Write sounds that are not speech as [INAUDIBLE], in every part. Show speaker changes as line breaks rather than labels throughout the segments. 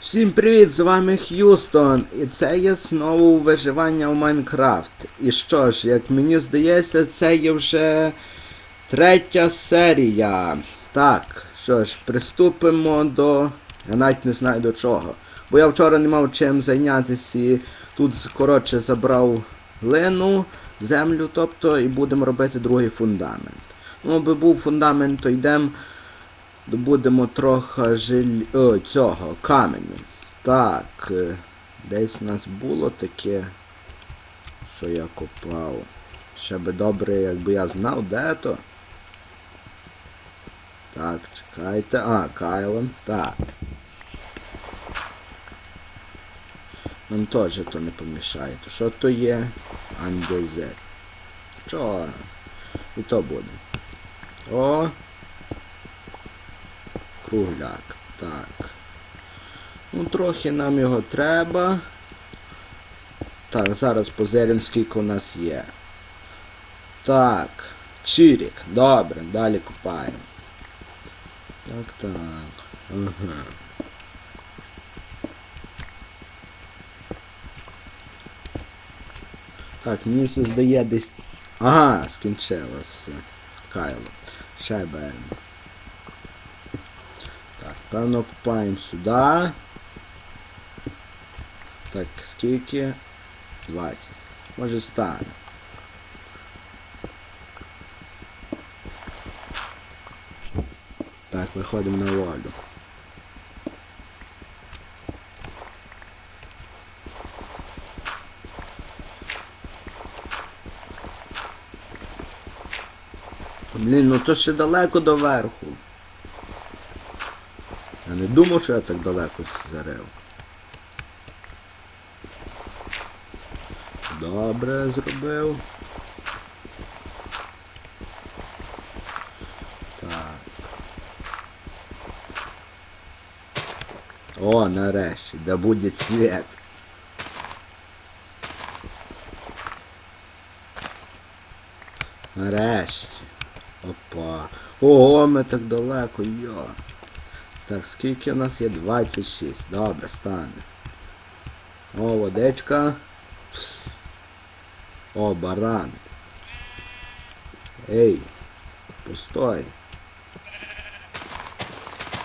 Всім привіт, з вами Х'юстон, і це є знову виживання в Майнкрафт. І що ж, як мені здається, це є вже третя серія. Так, що ж, приступимо до. Я навіть не знаю до чого. Бо я вчора не мав чим зайнятися і тут, коротше, забрав глину, землю, тобто, і будемо робити другий фундамент. Ну, аби був фундамент, то йдемо добудемо трохи жиль... О, цього каменю. Так, е, десь у нас було таке, що я копав. Ще би добре, якби я знав, де то. Так, чекайте. А, Кайлон. Так. Нам теж то не помішає. То що то є? Андезет. Що? І то буде. О! Кругляк. Так. Ну, трохи нам його треба. Так, зараз позиримо, скільки у нас є. Так. Чирік. Добре, далі купаємо. Так, так. Ага. Так, мені здає десь. Ага, скінчилося. Кайло. Ще беремо. Певно купаємо сюди. Так, скільки? 20. Може стане. Так, виходимо на волю. Блін, ну то ще далеко до верху. Думав, що я так далеко зарив. Добре зробив. Так. О, нарешті, да буде цвет. Нарешті. Опа. Ого, ми так далеко, йо. Так, скільки у нас є? 26. Добре, стане. О, водичка. О, баран. Ей, постой.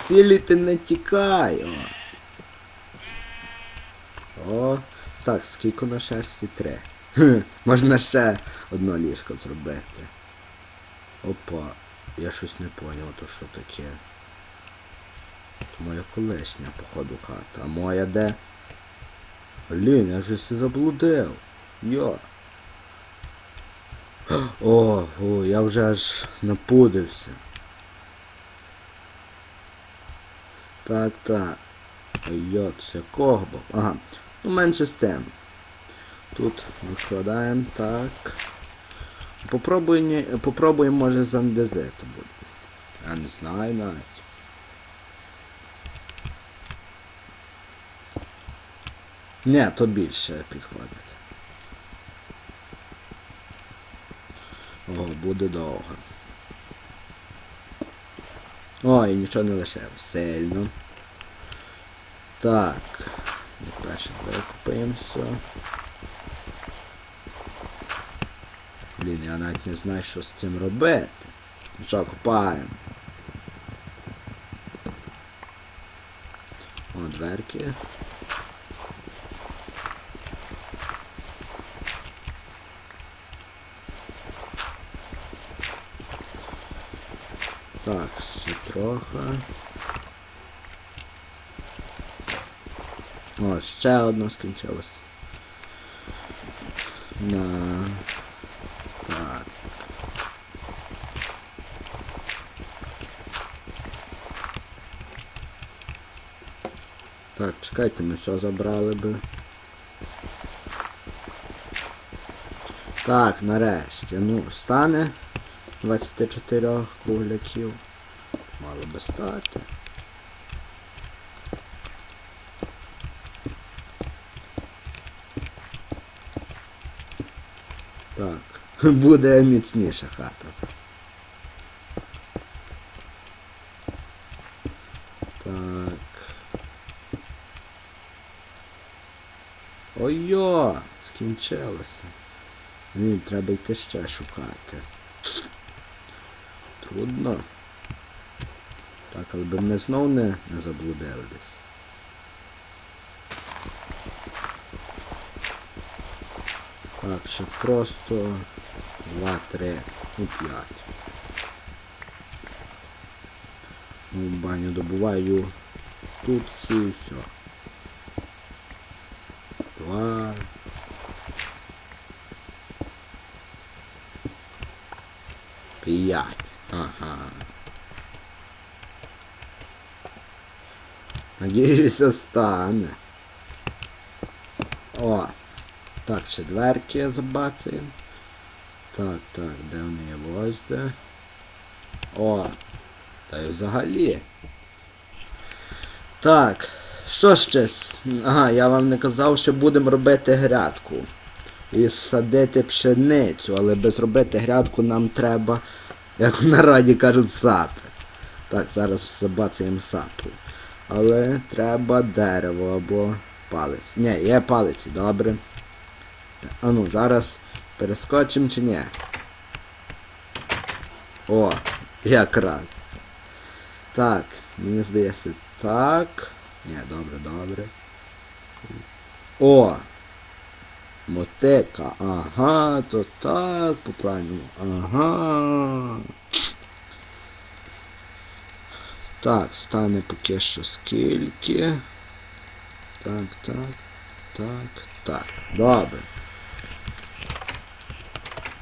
Сілі ти не тікай. О. О. Так, скільки на шерсті три. Хм, можна ще одно ліжко зробити. Опа, я щось не поняв, то що таке. То моя колишня, походу, хата. А моя де? Блін, я ж все заблудив. Йо. О, о, я вже аж напудився. Так, так. Йо, це кого був? Ага. Ну менше з тим. Тут викладаємо так. Попробуємо, попробуємо може з андезиту буде. Я не знаю навіть. Ні, то більше підходить. О, буде довго. Ой, нічого не лишилось. Сильно. Так. Перше викупаємося. Блін, я навіть не знаю, що з цим робити. Що, купаємо. О, дверки. Так, трохи. О, ще одно скінчилось. На. Так. Так, чекайте, ми все забрали би. Так, нарешті. Ну, стане 24 кругляків. Мало би стати. Так, [LAUGHS] буде міцніша хата. Так. Ой-йо! Скінчилося. Ні, треба йти ще шукати. Трудно. Так, але би ми знов не, не заблудили десь. Так, ще просто два, три, ну п'ять. Ну, баню добуваю тут ці і все. Два. П'ять. Ага. Надіюся, стане. О! Так, ще дверки забацаємо. Так, так, де вони є? Ось де. О! Та й взагалі. Так, що ще? Ага, я вам не казав, що будемо робити грядку. І садити пшеницю, але без робити грядку нам треба, як в народі кажуть, сапи. Так, зараз забацаємо сапу. Але треба дерево або палець. Ні, є палиці, добре. А ну, зараз перескочимо чи ні? О, якраз. Так, мені здається, так. Ні, добре, добре. О! Мотека, ага, то так, по правильному. Ага. Так, стане поки що скільки. Так, так, так, так. Добре.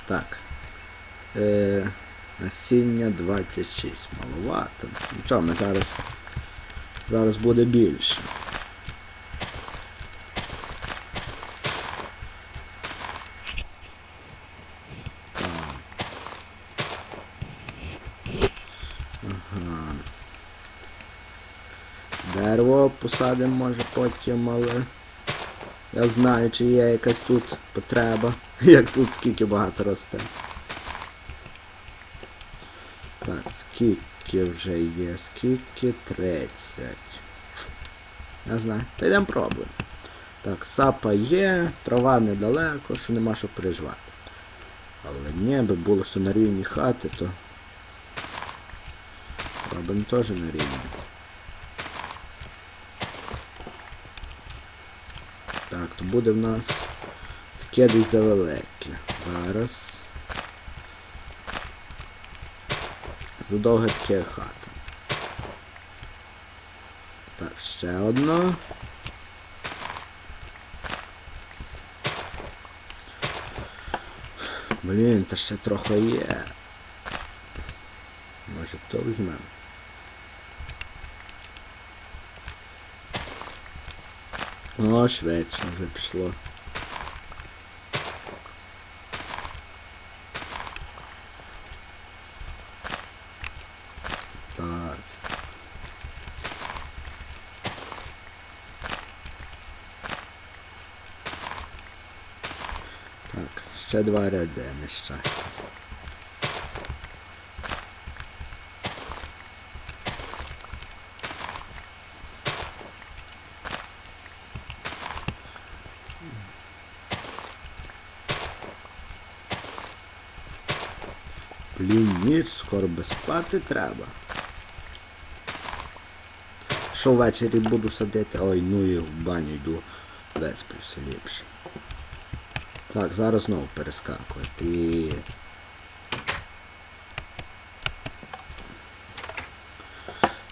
Так. Е, насіння 26. Маловато. Нічого, ми зараз. Зараз буде більше. Так. Ага. Дерево посадимо може потім, але я знаю, чи є якась тут потреба. [LAUGHS] Як тут скільки багато росте. Так, скільки вже є? Скільки? 30. Я знаю. Та йдемо пробуємо. Так, сапа є, трава недалеко, що нема що переживати. Але ні, би було все на рівні хати, то робимо теж на рівні. То буде в нас таке десь завелике. Зараз. Задовге таке хата. Так, ще одно. Блін, та ще трохи є. Може то візьмемо. О, швидше вже пішло. Так. Так, ще два ряди нещастя. Ніч, скоро би спати треба. Що ввечері буду садити? Ой, ну і в баню йду висплюся ліпше. Так, зараз знову перескакувати.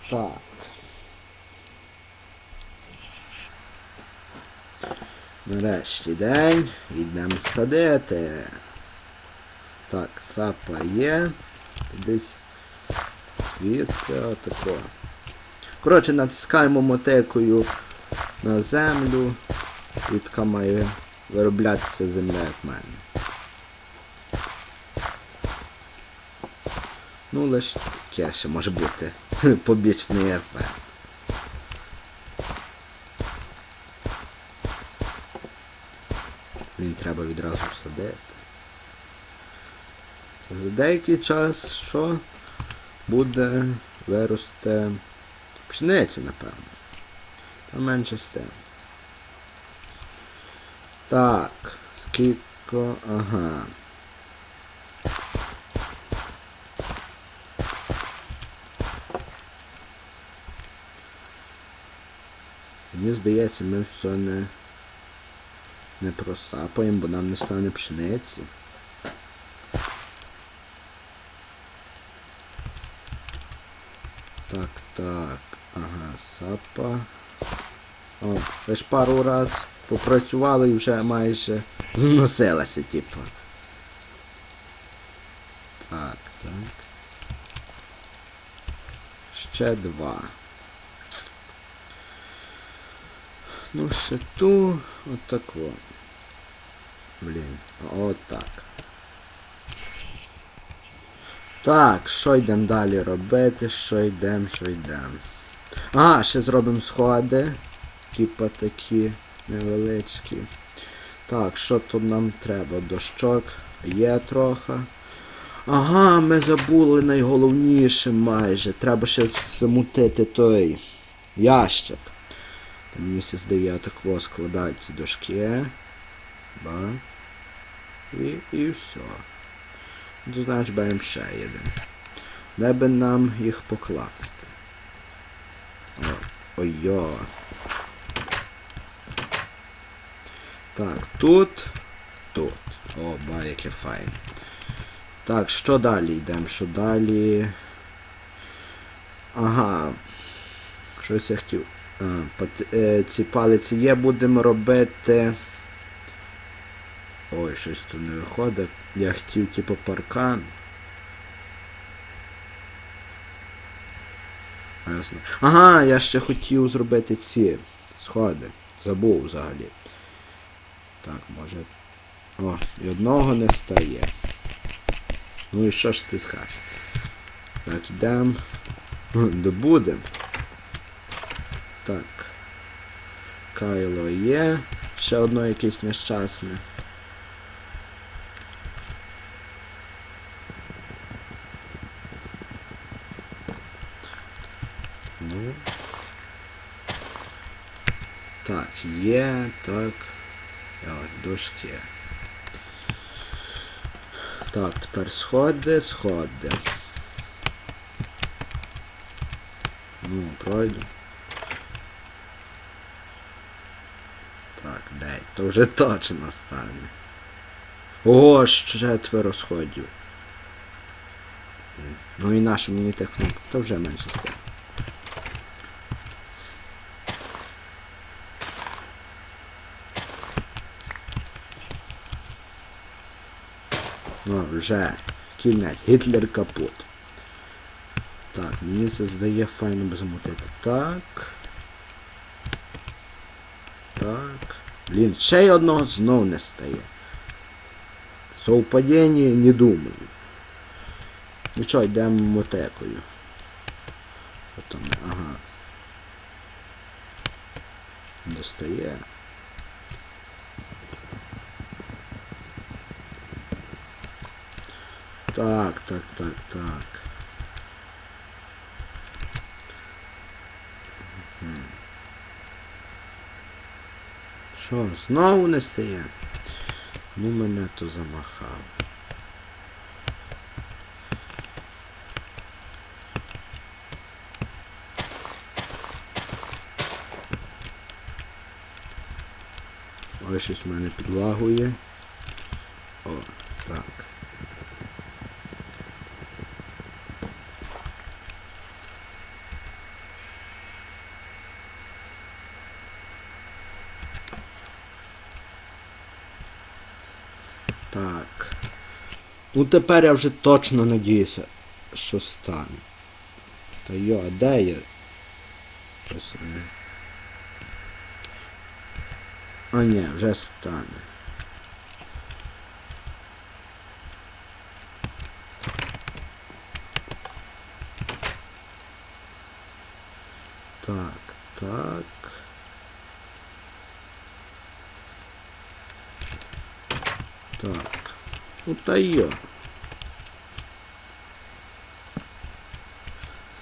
Так. Нарешті день. Йдемо садити. Так, сапа є. Десь звідси отако. Коротше, натискаємо мотекою на землю. І така має вироблятися земля, як в мене. Ну, лише таке ще може бути [LAUGHS] побічний ефект. Він треба відразу садити. За деякий час що буде виросте пшениця, напевно. Та менше з тим. Так, скільки. Ага. Мені здається, ми все не, не просапаємо, бо нам не стане пшениці. Так. Ага, сапа. О, лиш пару раз попрацювали і вже майже зносилася, типу. Так, так. Ще два. Ну, ще ту, отако. Блін, отак. Так, що йдемо далі робити? Що йдемо, що йдемо. А, ще зробимо сходи. Типа такі невеличкі. Так, що тут нам треба? Дощок є трохи. Ага, ми забули найголовніше майже. Треба ще замутити той ящик. Мені все здає такого складаються дошки. Ба. І, і все. Ну, значить беремо ще один. Де би нам їх покласти? Ой-йо. Так, тут. Тут. О, ба, яке файне. Так, що далі йдемо? Що далі? Ага. Щось я хотів. А, е, ці палиці є, будемо робити. Ой, щось тут не виходить. Я хотів типу паркан. Ясно. Ага, я ще хотів зробити ці сходи. Забув взагалі. Так, може. О, і одного не стає. Ну і що ж ти скажеш? Так, йдемо. Добудем. Так. Кайло є. Ще одно якесь нещасне. Так, є, так. О, дошки. Так, тепер сходи, сходи. Ну, пройду. Так, дай, то вже точно стане. О, ще четверо сходів. Ну і наше мені ну, то вже менше стане. Ну, вже кінець. Гітлер капут. Так, мені це здає файно би замутити. Так. Так. Блін, ще й одного знов не стає. Совпадіння не думаю. Ну що, йдемо мотекою. Що там? Ага. Достає. Так, так, так, так. Що, знову не стає? Ну мене то замахав. Ось щось в мене підлагує. О, так. Так. Ну тепер я вже точно надіюся, що стане. Та йо, а де я? Ось. А ні, вже стане. Так, так. Так. Ну та йо.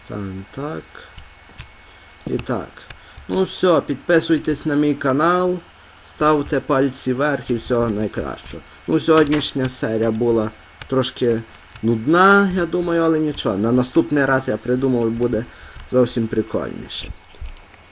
Ставимо так. І так. Ну все, підписуйтесь на мій канал. ставте пальці вверх і всього найкращого. Ну, сьогоднішня серія була трошки нудна, я думаю, але нічого. На наступний раз я придумав буде зовсім прикольніше.